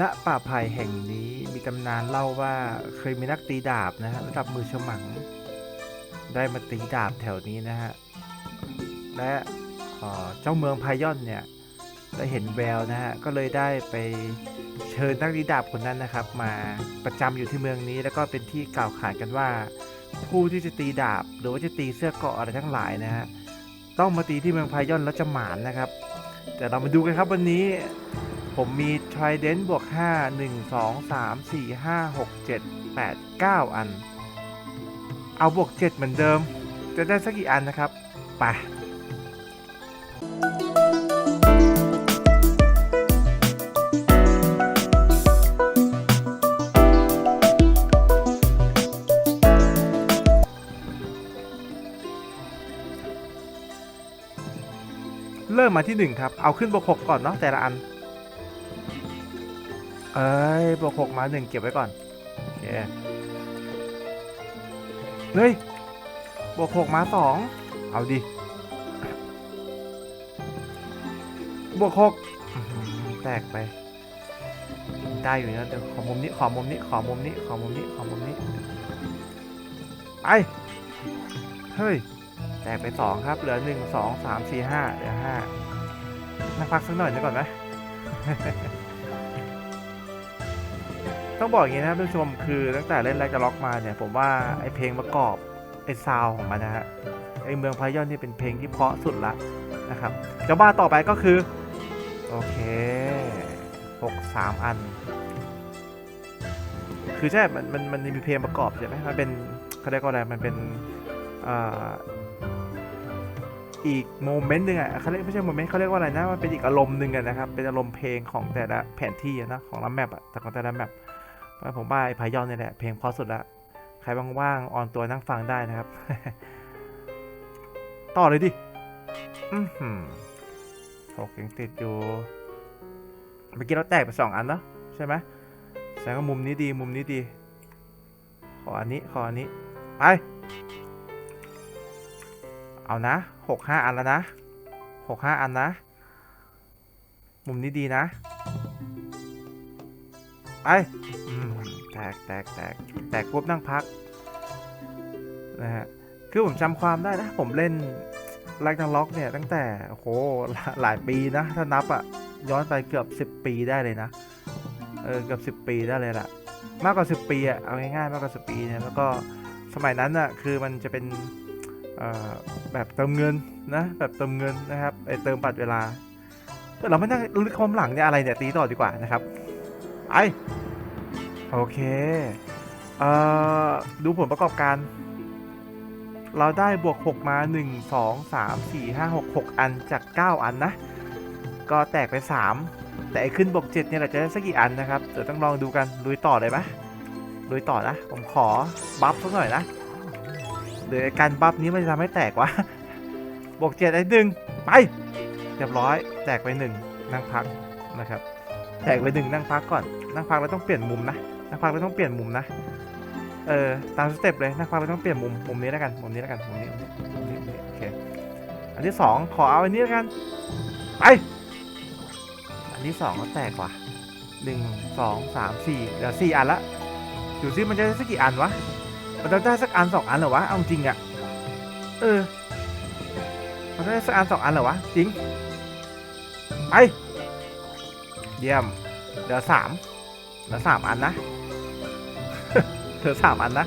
ณป่าไผ่แห่งนี้มีตำนานเล่าว่าเคยมีนักตีดาบนะฮะระดับมือฉมัง ได้มาตีดาบแถวนี้นะฮะ และเจ้าเมืองพายอนเนี่ยได้เห็นแววนะฮะ ก็เลยได้ไปเชิญนักตีดาบคนนั้นนะครับ มาประจำอยู่ที่เมืองนี้ แล้วก็เป็นที่กล่าวขานกันว่า ผู้ที่จะตีดาบ หรือว่าจะตีเสื้อเกาะอะไรทั้งหลายนะฮะต้องมาตีที่เมืองพายอนแล้วจะหมานนะครับ แต่เรามาดูกันครับวันนี้ ผมมี Trident บวก 5 1 2 3 4 5 6 7 8 9 อัน เอาบวก 7 เหมือนเดิม จะได้สักกี่อันนะครับไปเริ่มมาที่ 1 ครับ เอาขึ้นบวก6ก่อนเนาะแต่ละอัน เอ้ยบวกหกมาหนึ่งเก็บไว้ก่อน โอเค เฮ้ย บวกหกมาสอง เอาดิ บวกหกแตกไป ได้อยู่นะเดี๋ยวขอมุมนี้ ขอมุมนี้ ขอมุมนี้ ขอมุมนี้ ขอมุมนี้ ไป เฮ้ย แตกไปสองครับ เหลือหนึ่งสองสามสี่ห้าเหลือห้านักพักสักหน่อยนึงก่อนไหม ต้องบอกอย่างนี้นะครับท่านผู้ชมคือตั้งแต่เล่นแรกจะล็อกมาเนี่ย ผมว่าไอเพลงประกอบไอซาวของมันนะฮะไอเมืองพายอนนี่เป็นเพลงที่เพาะสุดละนะครับจ้าบ้าต่อไปก็คือ โอเคหกสามอัน คือใช่ มันมันมันมีเพลงประกอบใช่ไหมมันเป็นเขาเรียกว่าอะไรมันเป็นอีกโมเมนต์หนึ่งอะเขาเรียกไม่ใช่โมเมนต์เขาเรียกว่าอะไรนะมันเป็นอีกอารมณ์หนึ่งอะนะครับ เป็นอารมณ์เพลงของแต่ละแผนที่นะของละแมปอะแต่ของแต่ละแมป ผมว่าไอ้พายอนนี่แหละ เพลงเพราะสุดละ ใครว่างๆออนตัวนั่งฟังได้นะครับ ต่อเลยดิอือหือหกยังติดอยู่ เมื่อกี้เราแตกไปสองอันเนอะใช่ไหมแสดงว่ามุมนี้ดีมุมนี้ดี ขออันนี้ขออันนี้ ไป เอานะหกห้าอันแล้วนะหกห้าอันนะ มุมนี้ดีนะ ไปอืมแตกแตกแตกแตกปุ๊บนั่งพักนะฮะคือผมจำความได้นะ ผมเล่นแร็กนังล็อกเนี่ย ตั้งแต่โอ้โหหลายปีนะ ถ้านับอะย้อนไปเกือบ 10 ปีได้เลยนะ เออเกือบ10 ปีได้เลยล่ะ มากกว่า 10 ปีอะเอาง่ายๆมากกว่า 10 ปีเนี่ยแล้วก็สมัยนั้นอะคือมันจะเป็นแบบเติมเงินนะแบบเติมเงินนะครับไอเติมบัตรเวลาแต่เราไม่นั่งลึกความหลังเนี่ยอะไรเนี่ยตีต่อดีกว่านะครับ ไอโอเค เอ่อ ดูผลประกอบการ เราได้บวก 6 มา 1 2 3 4 5 6 6 อันจาก 9 อันนะ ก็แตกไป 3 แต่ไอ้ขึ้นบวก 7 เนี่ยเราจะได้สักกี่อันนะครับ เดี๋ยวต้องลองดูกัน ลุยต่อเลยไหมลุยต่อนะ ผมขอบัฟสักหน่อยนะเดี๋ยวไอ้การบัฟนี้มันจะทำให้แตกวะบวก 7ไอ้หนึ่งไป เรียบร้อย แตกไป 1 นั่งพักนะครับ แตกไปหนึ่งนั่งพักก่อน นั่งพักเราต้องเปลี่ยนมุมนะ นั่งพักเราต้องเปลี่ยนมุมนะ เออตามสเต็ปเลย นั่งพักเราต้องเปลี่ยนมุม มุมนี้แล้วกัน มุมนี้แล้วกัน มุมนี้มุมนี้มนี้โอเค อันที่สองขอเอาอันนี้แล้วกัน ไป อันที่สองก็แตกว่ะหนึ่งสองสามสี่เหลือสี่อันละดูซิมันจะได้สักกี่อันวะ มันจะได้สักอันสองอันเหรอวะ เอาจริงอะเออ มันจะได้สักอันสองอันเหรอวะ จริง ไป เยี่ยมเหลือสามเหลือสามอันนะเหลือสามอันนะ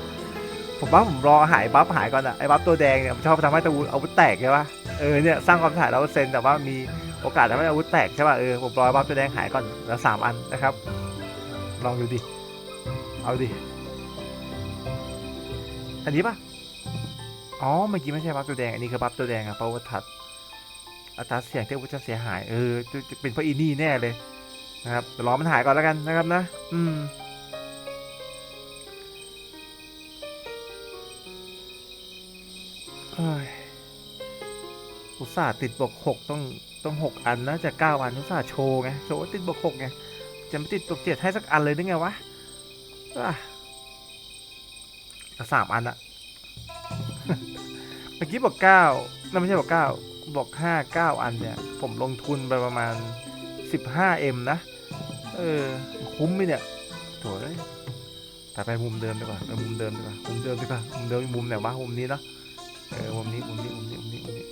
ผมว่าผมรอหายบัฟหายก่อนอะไอ้บัฟตัวแดงเนี่ยมันชอบทำให้ตัวอาวุธแตกใช่ปะเออเนี่ยสร้างความถ่ายแล้วเซนแต่ว่ามีโอกาสทำให้อาวุธแตกใช่ปะเออผมรอบัฟตัวแดงหายก่อนเหลือสามอันนะครับ ลองดูดิเอาดิอันนี้ปะอ๋อเมื่อกี้ไม่ใช่บัฟตัวแดงอันนี้คือบัฟตัวแดงอะเพราะว่าทัดอัตราเสียงที่อาวุธจะเสียหายเออจะจะเป็นเพราะอีนี่แน่เลย นะครับเดี๋ยวรอมันหายก่อนแล้วกันนะครับนะ อืมอุตส่าห์ติดบวกหกต้องต้องหกอันนะจากเก้าอันอุตส่าห์โชว์ไงโชว์ว่ติดบวกหกไงจะไม่ติดบวกเจ็ดให้สักอันเลยได้ไงวะสามอันอะเมื่อกี้บอกเก้านั่นไม่ใช่บอกเก้าบอกห้าเก้าอันเนี่ย ผมลงทุนไปประมาณ 15M นะ เออ คุ้มไหมเนี่ยโถ่เอ้ยแต่ไปมุมเดิมดีกว่าไปมุมเดิมดีกว่ามุมเดิมดีกว่ามุมเดิมมุมไหนวะมุมนี้เนาะเออมุมนี้มุมนี้มุมนี้มุมนี้มุมนี้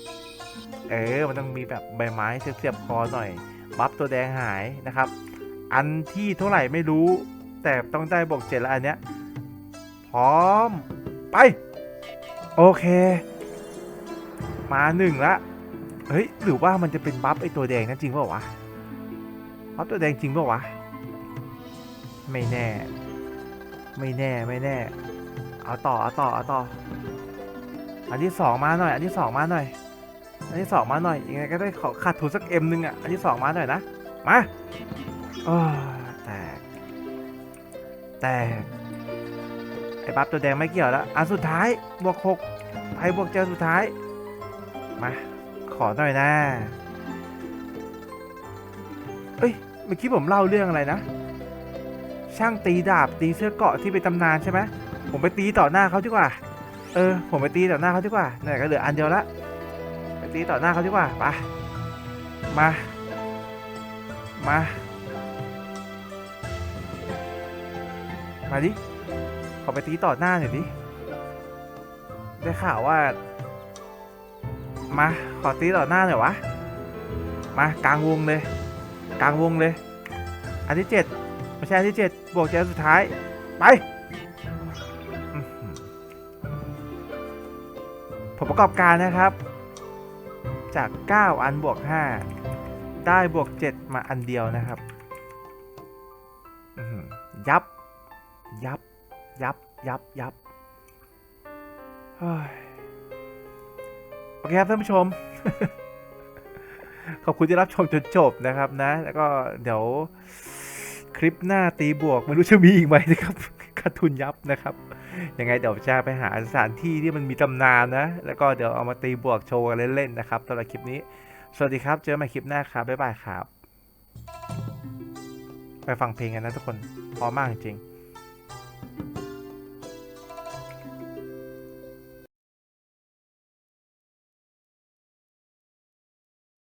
เออมันต้องมีแบบใบไม้เสียบๆคอหน่อย บัฟตัวแดงหายนะครับ อันที่เท่าไหร่ไม่รู้ แต่ต้องได้บวกเจ็ดแล้วอันเนี้ยพร้อมไป โอเค มาหนึ่งละเฮ้ยหรือว่ามันจะเป็นบัฟไอตัวแดงนั่นจริงเปล่าวะ บัฟตัวแดงจริงปล่าวะ ไม่แน่ ไม่แน่ไม่แน่ เอาต่อเอาต่อเอาต่อ อันที่สองมาหน่อย อันที่สองมาหน่อย อันที่สองมาหน่อยยังไงก็ได้ขอขาดทุนสักเอ็มนึงอะ อันที่สองมาหน่อยนะ มาโอ้แตก แตก ไอ้บัฟตัวแดงไม่เกี่ยวแล้ว อันสุดท้าย บวกหกไอ้บวกเจอสุดท้าย มา ขอหน่อยนะ เมื่อกี้ผมเล่าเรื่องอะไรนะ ช่างตีดาบตีเสื้อเกาะที่เป็นตำนานใช่ไหมผมไปตีต่อหน้าเขาดีกว่า เออ ผมไปตีต่อหน้าเขาดีกว่าเนี่ยก็เหลืออันเดียวละไปตีต่อหน้าเขาดีกว่าไปมา มา มาดิ ขอไปตีต่อหน้าหน่อยดิ ได้ข่าวว่า มา ขอตีต่อหน้าหน่อยวะ มากลางวงเลย กลางวงเลย อันที่เจ็ดไม่ใช่อันที่เจ็ดบวกเจอสุดท้าย ไปผลประกอบการนะครับ จาก 9 อันบวก 5 ได้บวก 7 มาอันเดียวนะครับ ยับ ยับ ยับ ยับ ยับเฮ้ยโอเคครับท่านผู้ชม ขอบคุณที่รับชมจนจบนะครับนะ แล้วก็เดี๋ยวคลิปหน้าตีบวกไม่รู้จะมีอีกไหมนะครับขาดทุนยับนะครับยังไงเดี๋ยวจะไปหาสถานที่ที่มันมีตำนานนะ แล้วก็เดี๋ยวเอามาตีบวกโชว์กันเล่นๆนะครับสำหรับคลิปนี้ สวัสดีครับ เจอกันใหม่คลิปหน้าครับ บ๊ายบายครับ ไปฟังเพลงกันนะทุกคนพอมากจริง